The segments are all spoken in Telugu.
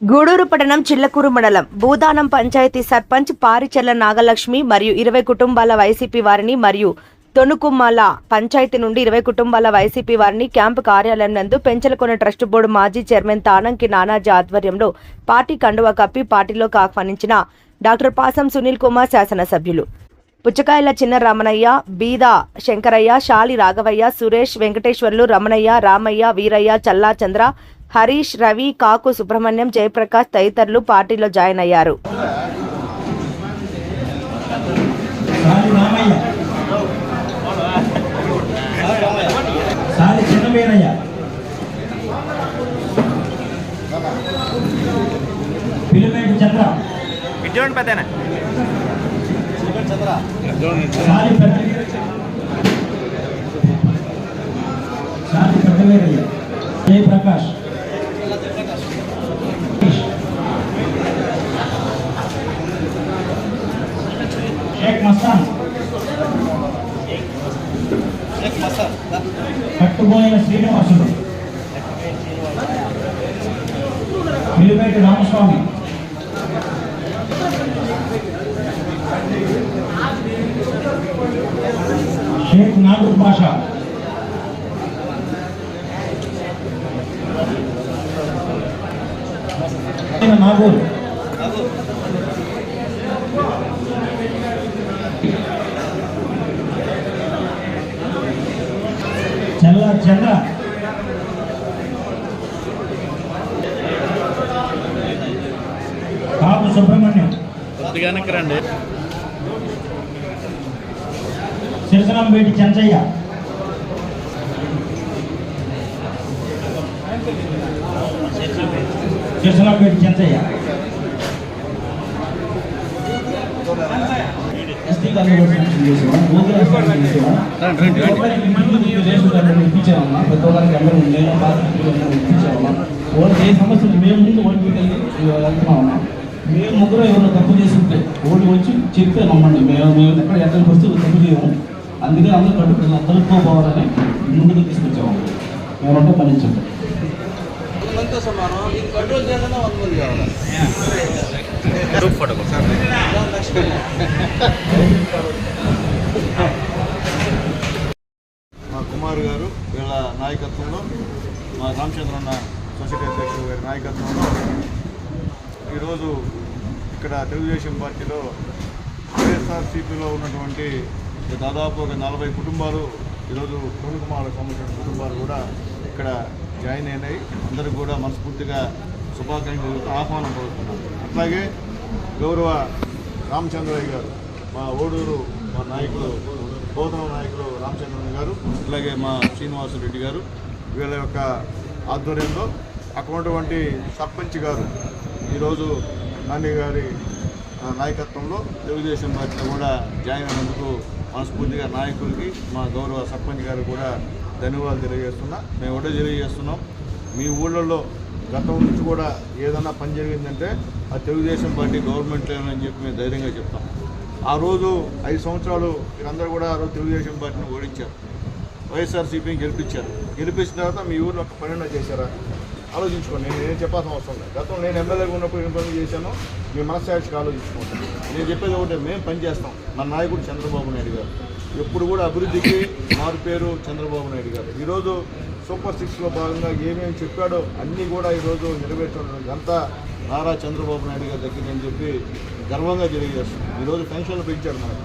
గూడూరు పట్టణం చిల్లకూరు మండలం. భూదానం పంచాయతీ సర్పంచ్ పారిచెల్ల నాగలక్ష్మి మరియు ఇరవై కుటుంబాల వైసీపీ వారిని మరియు తొనుకుమ్మల పంచాయతీ నుండి ఇరవై కుటుంబాల వైసీపీ వారిని క్యాంపు కార్యాలయం నందు పెంచలకొన ట్రస్ట్ బోర్డు మాజీ చైర్మన్ తానంకి నానాజీ ఆధ్వర్యంలో పార్టీ కండువా కప్పి పార్టీలోకి ఆహ్వానించిన డాక్టర్ పాసం సునీల్ కుమార్ శాసనసభ్యులు. పుచ్చకాయల చిన్న రమణయ్య బీద శంకరయ్య శాలి రాఘవయ్య సురేష్ వెంకటేశ్వర్లు రమణయ్య రామయ్య వీరయ్య చల్లా చంద్ర హరీష్ రవి కాకు సుబ్రహ్మణ్యం జయప్రకాష్ తదితరులు పార్టీలో జాయిన్ అయ్యారు. పిలిమేటి పెద్దనా పెద్ద సాలి పెద్దవీరయ్య జయప్రకాష్ షేక్ మస్తాన్ కట్టుబోయిన శ్రీనివాసుడు పిలిపేటి రామస్వామి షేక్ నాగూర్ బాషా నాగూర్ చల్ల చంద్ర కాపు సుబ్రహ్మణ్యం. రండి. సిరసనంపేటి చెంచయ్య. సిరసనంపేటి చెంచయ్య. ఎస్టీ కాలేజ్ చేసేవాళ్ళం. ఇప్పించేవాళ్ళం. అందరూ నేను బాధ్యతలు ఇప్పించేవాళ్ళం. వాళ్ళకి ఏ సమస్యలు మేము ముందు ఓటు వెళ్తున్నామన్నా మేము ముగ్గురు ఎవరైనా తప్పు చేస్తుంటే ఓటు వచ్చి చెప్తే నమ్మండి. మేము మేము ఎక్కడ ఎక్కడ వస్తువులు తప్పు చేయము. అందుకే అందరూ కట్టు తలుపుకోపోవాలని ముందుకు తీసుకొచ్చాము ఎవరంటే పనించండి మందితో సమానం ఇది కంట్రోల్ చేయాలన్నా వంద మంది కావాలి మా కుమార్ గారు వీళ్ళ నాయకత్వంలో మా రామచంద్రన్న సొసైటీ అధ్యక్షుడు గారి నాయకత్వంలో ఈరోజు ఇక్కడ తెలుగుదేశం పార్టీలో వైఎస్ఆర్సీపీలో ఉన్నటువంటి దాదాపు ఒక నలభై కుటుంబాలు ఈరోజు కొనుకుమాలకు సంబంధించిన కుటుంబాలు కూడా ఇక్కడ జాయిన్ అయినాయి. అందరూ కూడా మనస్ఫూర్తిగా శుభాకాంక్షలు ఆహ్వానం కోరుతున్నాను అట్లాగే గౌరవ రామచంద్రయ్య గారు మా ఓడూరు మా నాయకులు గౌతమ నాయకులు రామచంద్రన్ గారు అట్లాగే మా శ్రీనివాసరెడ్డి గారు వీళ్ళ యొక్క ఆధ్వర్యంలో అటువంటి సర్పంచ్ గారు ఈరోజు నాని గారి నాయకత్వంలో తెలుగుదేశం పార్టీలో కూడా జాయిన్ అయినందుకు మనస్ఫూర్తిగా నాయకులకి మా గౌరవ సర్పంచ్ గారు కూడా ధన్యవాదాలు తెలియజేస్తున్నా. మేము ఒకటే తెలియజేస్తున్నాం. మీ ఊళ్ళల్లో గతం నుంచి కూడా ఏదైనా పని జరిగిందంటే ఆ తెలుగుదేశం పార్టీ గవర్నమెంట్ అని చెప్పి మేము ధైర్యంగా చెప్తాం. ఆ రోజు ఐదు సంవత్సరాలు మీరందరూ కూడా ఆ రోజు తెలుగుదేశం పార్టీని ఓడించారు. వైఎస్ఆర్సీపీని గెలిపించారు. గెలిపించిన తర్వాత మీ ఊరిలో ఒక పని చేశారా? ఆలోచించుకోండి. నేను ఏం చెప్పాల్సిన అవసరం లేదు. గతంలో నేను ఎమ్మెల్యేగా ఉన్నప్పుడు ఏం పనులు చేశానో మీ మనస్సాక్షికి ఆలోచించుకోండి. నేను చెప్పేది ఒకటే మేము పని చేస్తాం. మన నాయకుడు చంద్రబాబు నాయుడు గారు. ఎప్పుడు కూడా అభివృద్ధికి మారు పేరు చంద్రబాబు నాయుడు గారు. ఈరోజు సూపర్ సిక్స్లో భాగంగా ఏమేమి చెప్పాడో అన్నీ కూడా ఈరోజు నెరవేర్చడం అంతా నారా చంద్రబాబు నాయుడు గారి దగ్గర అని చెప్పి గర్వంగా తెలియజేస్తున్నాం ఈరోజు పెన్షన్లు పెంచాడు మనకు.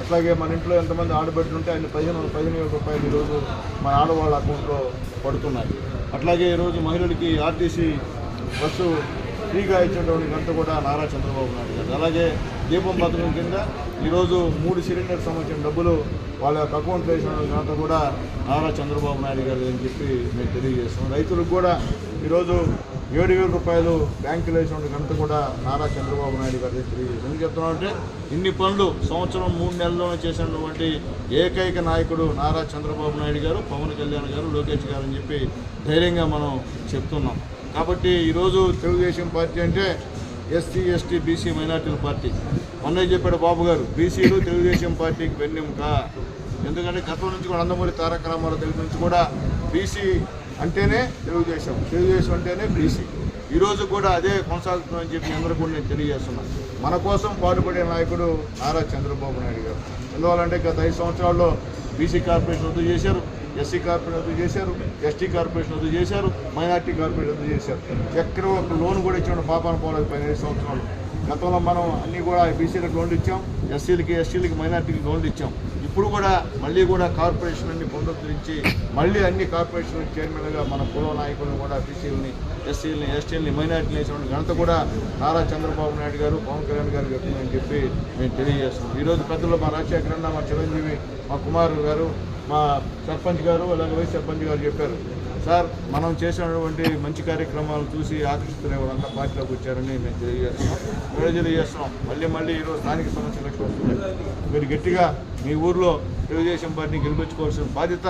అట్లాగే మన ఇంట్లో ఎంతమంది ఆడబెట్టుంటే ఉంటే ఆయన పదిహేను పదిహేను వేల రూపాయలు ఈరోజు మన ఆడవాళ్ళ అకౌంట్లో పడుతున్నాయి. అట్లాగే ఈరోజు మహిళలకి ఆర్టీసీ బస్సు ఫ్రీగా ఇచ్చేటువంటి గంట కూడా నారా చంద్రబాబు నాయుడు గారు అలాగే దీపం పథకం కింద ఈరోజు మూడు సిలిండర్ సంబంధించిన డబ్బులు వాళ్ళ యొక్క అకౌంట్లో వేసిన గంట కూడా నారా చంద్రబాబు నాయుడు గారు అని చెప్పి మేము తెలియజేస్తున్నాం. రైతులకు కూడా ఈరోజు ఏడు వేల రూపాయలు బ్యాంకులో వేసినటువంటి ఘనత కూడా నారా చంద్రబాబు నాయుడు గారు తెలియజేసి ఎందుకు చెప్తున్నాం అంటే ఇన్ని పనులు సంవత్సరం మూడు నెలల్లోనే చేసినటువంటి ఏకైక నాయకుడు నారా చంద్రబాబు నాయుడు గారు పవన్ కళ్యాణ్ గారు లోకేష్ గారు అని చెప్పి ధైర్యంగా మనం చెప్తున్నాం. కాబట్టి ఈరోజు తెలుగుదేశం పార్టీ అంటే ఎస్సీ ఎస్టీ బీసీ మైనార్టీల పార్టీ. మొన్నే చెప్పాడు బాబు గారు బీసీలు తెలుగుదేశం పార్టీకి వెన్నెముక. ఎందుకంటే గతం నుంచి కూడా అందమూరి తారక రామారావు దగ్గర నుంచి కూడా బీసీ అంటేనే తెలుగుదేశం. తెలుగుదేశం అంటేనే బీసీ. ఈరోజు కూడా అదే కొనసాగుతుందని చెప్పి అందరూ కూడా నేను తెలియజేస్తున్నాను మన కోసం పాటుపడే నాయకుడు నారా చంద్రబాబు నాయుడు గారు. ఎందువల్లంటే గత ఐదు సంవత్సరాల్లో బీసీ కార్పొరేషన్ రద్దు చేశారు ఎస్సీ కార్పొరేషన్ రద్దు చేశారు ఎస్టీ కార్పొరేషన్ రద్దు చేశారు మైనార్టీ కార్పొరేషన్ రద్దు చేశారు. ఎక్కడ ఒక లోన్ కూడా ఇచ్చిన పాపాన పోలేదు పదిహేను సంవత్సరాలు. గతంలో మనం అన్నీ కూడా బీసీలకు లోన్లు ఇచ్చాం ఎస్సీలకి ఎస్టీలకి మైనార్టీకి లోన్లు ఇచ్చాం. ఇప్పుడు కూడా మళ్ళీ కూడా కార్పొరేషన్ అన్ని పునరుద్ధరించి మళ్ళీ అన్ని కార్పొరేషన్ చైర్మన్గా మన కుల నాయకులను కూడా బీసీలని ఎస్సీలని ఎస్టీలని మైనార్టీలు వేసినటువంటి ఘనత కూడా నారా చంద్రబాబు నాయుడు గారు పవన్ కళ్యాణ్ గారు చెప్తుందని చెప్పి మేము తెలియజేస్తున్నాం. ఈరోజు పెద్దలు మా రాజశేఖర అన్న మా చిరంజీవి మా కుమారు గారు మా సర్పంచ్ గారు అలాగే వైస్ సర్పంచ్ గారు చెప్పారు. సార్ మనం చేసినటువంటి మంచి కార్యక్రమాలు చూసి ఆకర్షితులే వాళ్ళంతా పార్టీలోకి వచ్చారని మేము తెలియజేస్తున్నాం. తెలియజేస్తున్నాం. మళ్ళీ మళ్ళీ ఈరోజు స్థానిక సమస్యలకు వస్తున్నాయి? మీరు గట్టిగా మీ ఊర్లో తెలుగుదేశం పార్టీని గెలిపించుకోవాల్సిన బాధ్యత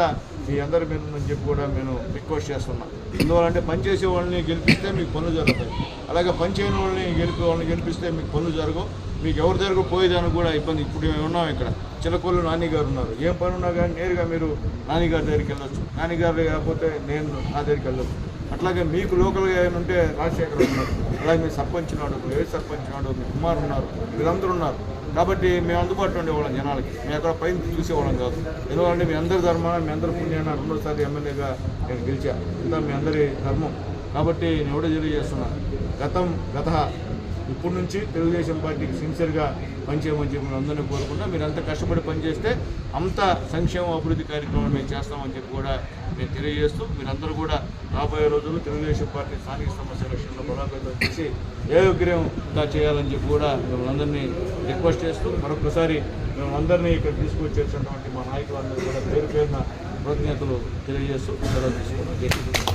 మీ అందరి మీద ఉందని చెప్పి కూడా నేను రిక్వెస్ట్ చేస్తున్నాం. ఎందువల్లంటే పనిచేసే వాళ్ళని గెలిపిస్తే మీకు పనులు జరుగుతాయి అలాగే పనిచేయని వాళ్ళని గెలిపి వాళ్ళని గెలిపిస్తే మీకు పనులు జరగవు. మీకు ఎవరి దగ్గర పోయేదానికి కూడా ఇబ్బంది. ఇప్పుడు మేము ఉన్నాం ఇక్కడ. చిలకూరులో నాని గారు ఉన్నారు. ఏం పని ఉన్నా కానీ నేరుగా మీరు నాన్నగారి దగ్గరికి వెళ్ళొచ్చు. నాన్నగారు లేకపోతే నేను నా దగ్గరికి వెళ్ళొచ్చు. అట్లాగే మీకు లోకల్గా ఏమైనా ఉంటే రాజశేఖర్ ఉన్నారు. అలాగే మీ సర్పంచ్ నాడు ఏ సర్పంచ్ నాడు మీ కుమార్ ఉన్నారు వీళ్ళందరూ ఉన్నారు. కాబట్టి మేము అందుబాటులో ఉండేవాళ్ళం జనాలకి. మేము ఎక్కడ పైన చూసేవాళ్ళం కాదు. ఎందుకంటే మీ అందరి ధర్మాన మీ అందరి పుణ్యాన రెండోసారి ఎమ్మెల్యేగా నేను గెలిచా. ఇంత మీ అందరి ధర్మం. కాబట్టి నేను ఎవడో తెలియజేస్తున్నాను గతం గత ఇప్పటి నుంచి తెలుగుదేశం పార్టీకి సిన్సియర్గా పనిచేయమని చెప్పి అందరినీ కోరుకుంటా మీరు అంత కష్టపడి పనిచేస్తే అంత సంక్షేమ అభివృద్ధి కార్యక్రమాలు మేము చేస్తామని చెప్పి కూడా నేను తెలియజేస్తూ మీరందరూ కూడా రాబోయే రోజుల్లో తెలుగుదేశం పార్టీ స్థానిక సమస్య లక్ష్యంలో బలోపేతం చేసి ఏ చేయాలని చెప్పి కూడా మిమ్మల్ని రిక్వెస్ట్ చేస్తూ మరొకసారి మేమందరినీ ఇక్కడ తీసుకొచ్చేసినటువంటి మా నాయకులందరూ కూడా పేరు పేరున కృతజ్ఞతలు తెలియజేస్తూ సెలవు తీసుకున్నాం